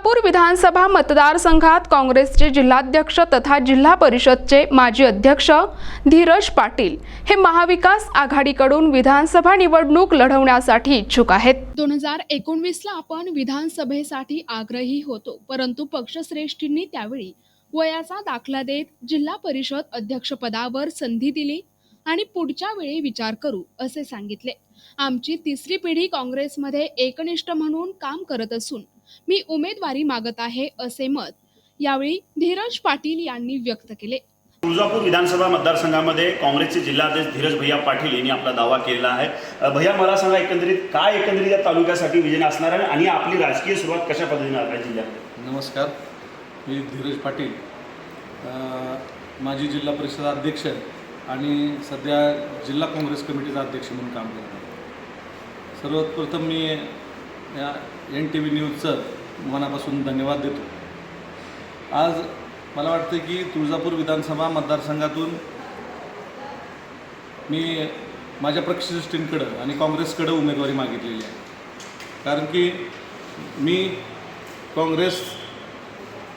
विधानसभा मतदारसंघात काँग्रेसचे जिल्हाध्यक्ष तथा जिल्हा परिषदचे माजी अध्यक्ष धीरज पाटील हे महाविकास आघाडीकडून विधानसभा निवडणूक लढवण्यासाठी इच्छुक आहेत. दोन हजार एकोणवीसला आपण विधानसभेसाठी आग्रही होतो परंतु पक्षश्रेष्ठींनी त्यावेळी वयाचा दाखला देत जिल्हा परिषद अध्यक्षपदावर संधी दिली आणि पुढच्या वेळी विचार करू असे सांगितले. आमची तिसरी पिढी काँग्रेसमध्ये एकनिष्ठ म्हणून काम करत असून मी उमेदवारी मागत आहे असे मत यावेळी धीरज पाटील यांनी व्यक्त केले. तुळजापूर विधानसभा मतदारसंघामध्ये काँग्रेसचे जिल्हाध्यक्ष धीरज भैया पाटील यांनी आपला दावा केलेला आहे. भैया मला सांगा एकंदरीत काय एकंदरीत या तालुक्यासाठी विजन असणार आहे आणि आपली राजकीय सुरुवात कशा पद्धतीने आहे जिल्ह्यात? नमस्कार मी धीरज पाटील. अ, माजी जिल्हा परिषद अध्यक्ष आणि सध्या जिल्हा काँग्रेस कमिटीचा अध्यक्ष म्हणून काम करत. आहे सर्वात प्रथम मी या एन टी व्ही न्यूजचं मनापासून धन्यवाद देतो. आज मला वाटतं की तुळजापूर विधानसभा मतदारसंघातून मी माझ्या पक्षश्रेष्ठींकडं आणि काँग्रेसकडं उमेदवारी मागितलेली आहे. कारण की मी काँग्रेस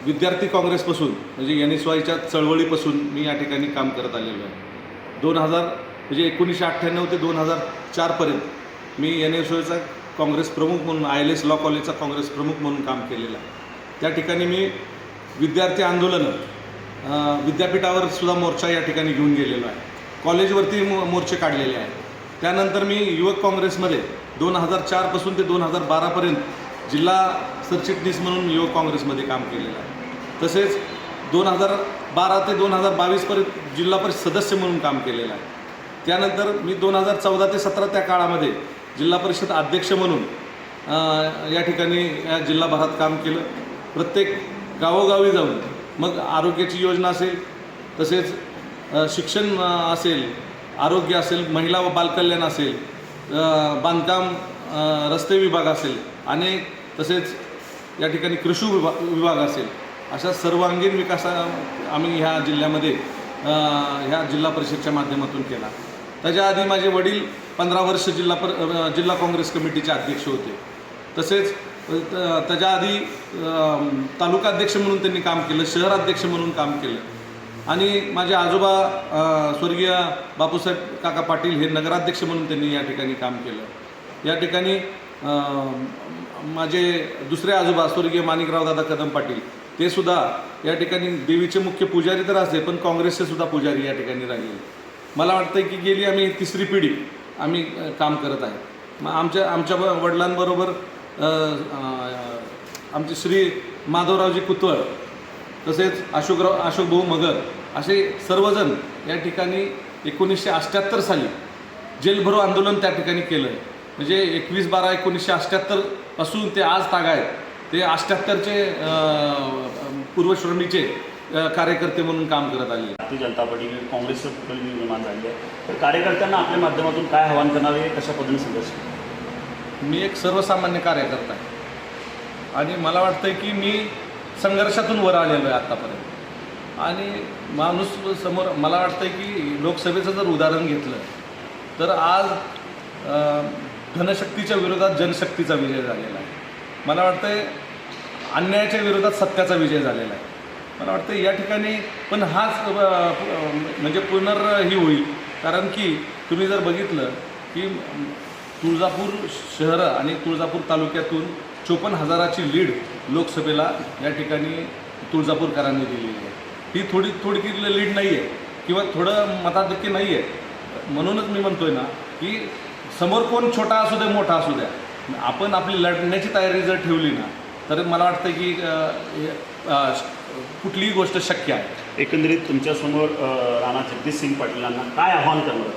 विद्यार्थी काँग्रेसपासून म्हणजे एन एस वायच्या चळवळीपासून मी या ठिकाणी काम करत आलेलो आहे. दोन हजार म्हणजे एकोणीसशे अठ्ठ्याण्णव ते दोन हजार चारपर्यंत मी एन एस वायचा काँग्रेस प्रमुख म्हणून आय एल एस लॉ कॉलेजचा काँग्रेस प्रमुख म्हणून काम केलेलं आहे. त्या ठिकाणी मी विद्यार्थी आंदोलनं विद्यापीठावर सुद्धा मोर्चा या ठिकाणी घेऊन गेलेलो आहे. कॉलेजवरती मो मोर्चे काढलेले आहेत. त्यानंतर मी युवक काँग्रेसमध्ये दोन हजार चारपासून ते दोन हजार बारापर्यंत जिल्हा सरचिटणीस म्हणून युवक काँग्रेसमध्ये काम केलेलं आहे. तसेच दोन हजार बारा ते दोन हजार बावीसपर्यंत जिल्हा परिषद सदस्य म्हणून काम केलेलं आहे. त्यानंतर मी दोन हजार चौदा ते सतरा त्या काळामध्ये जिल्हा परिषद अध्यक्ष म्हणून या ठिकाणी या जिल्हाभरात काम केलं. प्रत्येक गावोगावी जाऊन मग आरोग्याची योजना असेल तसेच शिक्षण असेल आरोग्य असेल महिला व बालकल्याण असेल बांधकाम रस्ते विभाग असेल अनेक तसेच या ठिकाणी कृषी विभा विभाग असेल अशा सर्वांगीण विकासा आम्ही ह्या जिल्ह्यामध्ये ह्या जिल्हा परिषदच्या माध्यमातून केला. त्याच्या आधी माझे वडील पंधरा वर्ष जिल्हा पर जिल्हा काँग्रेस कमिटीचे अध्यक्ष होते. तसेच त्याच्या आधी तालुका अध्यक्ष म्हणून त्यांनी काम केलं शहर अध्यक्ष म्हणून काम केलं. आणि माझे आजोबा स्वर्गीय बापूसाहेब काका पाटील हे नगराध्यक्ष म्हणून त्यांनी या ठिकाणी काम केलं. या ठिकाणी माझे दुसरे आजोबा स्वर्गीय माणिकराव दादा कदम पाटील ते सुद्धा या ठिकाणी देवीचे मुख्य पुजारी तर असते पण काँग्रेसचे सुद्धा पुजारी या ठिकाणी राहिले. मला वाटतं की गेली आम्ही तिसरी पिढी. आम्ही काम करत आहे. मग आमच्या आमच्या वडिलांबरोबर आमचे श्री माधवरावजी कुतवळ तसेच अशोकराव अशोकभाऊ मगर असे सर्वजण या ठिकाणी एकोणीसशे अठ्ठ्याहत्तर साली जेलभरो आंदोलन त्या ठिकाणी केलं. आहे म्हणजे एकवीस बारा एकोणीसशे अठ्ठ्याहत्तरपासून ते आज तागायत ते अष्ट्याहत्तरचे पूर्वश्रमीचे कार्यकर्ते म्हणून काम करत आले. भारतीय जनता पार्टी काँग्रेसचं कुठलं निर्माण झाली आहे तर कार्यकर्त्यांना आपल्या माध्यमातून काय आव्हान करणार आहे कशा पद्धतीने संघर्ष मी एक सर्वसामान्य कार्यकर्ता आहे. आणि मला वाटतं की मी संघर्षातून वर आलेलो आहे आत्तापर्यंत आणि माणूस समोर मला वाटतं की लोकसभेचं जर उदाहरण घेतलं तर आज धनशक्तीच्या विरोधात जनशक्तीचा विजय झालेला आहे. मला वाटतं अन्यायाच्या विरोधात सत्याचा विजय झालेला आहे. मला वाटतं या ठिकाणी पण हाच म्हणजे पुनर् ही होईल. कारण की तुम्ही जर बघितलं की तुळजापूर शहर आणि तुळजापूर तालुक्यातून चोपन्न हजाराची लीड लोकसभेला या ठिकाणी तुळजापूरकरांनी दिलेली आहे. ही थोडी थोडी लीड नाही आहे किंवा थोडं मताधिक्य नाही आहे म्हणूनच मी म्हणतोय ना की समोर कोण छोटा असू दे मोठा असू द्या. आपण आपली लढण्याची तयारी जर ठेवली ना तर मला वाटतं की कुठलीही गोष्ट शक्य आहे. एकंदरीत तुमच्यासमोर राणा जगदीश सिंग पाटीलांना काय आव्हान करणार?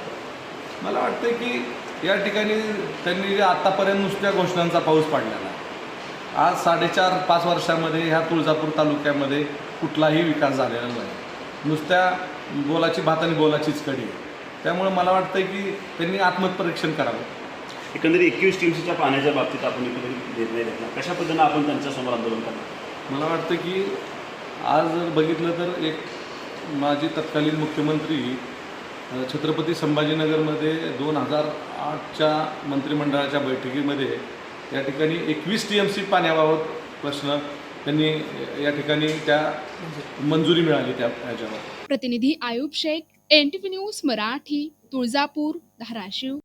मला वाटतं की या ठिकाणी त्यांनी आत्तापर्यंत नुसत्या घोषणांचा पाऊस पाडलेला आहे. आज साडेचार पाच वर्षामध्ये ह्या तुळजापूर तालुक्यामध्ये कुठलाही विकास झालेला नाही. नुसत्या बोलाची भात आणि बोलाचीच कडी त्यामुळे मला वाटतं की त्यांनी आत्मपरीक्षण करावं. एकंदरीत एकवीस टीमसीच्या पाण्याच्या बाबतीत आपण एकंदरीत निर्णय घेतला. कशा पद्धतीनं आपण त्यांच्यासमोर आंदोलन करणार? मला वाटतं की आज जर बघितलं तर एक माजी तत्कालीन मुख्यमंत्री छत्रपती संभाजीनगरमध्ये दोन हजार आठच्या मंत्रिमंडळाच्या बैठकीमध्ये या ठिकाणी एकवीस टी एम सी पाण्याबाबत प्रश्न त्यांनी या ठिकाणी त्या मंजुरी मिळाली त्या ह्याच्यावर. प्रतिनिधी Ayub Shaikh N T V news Marathi Tuljapur Dharashiv.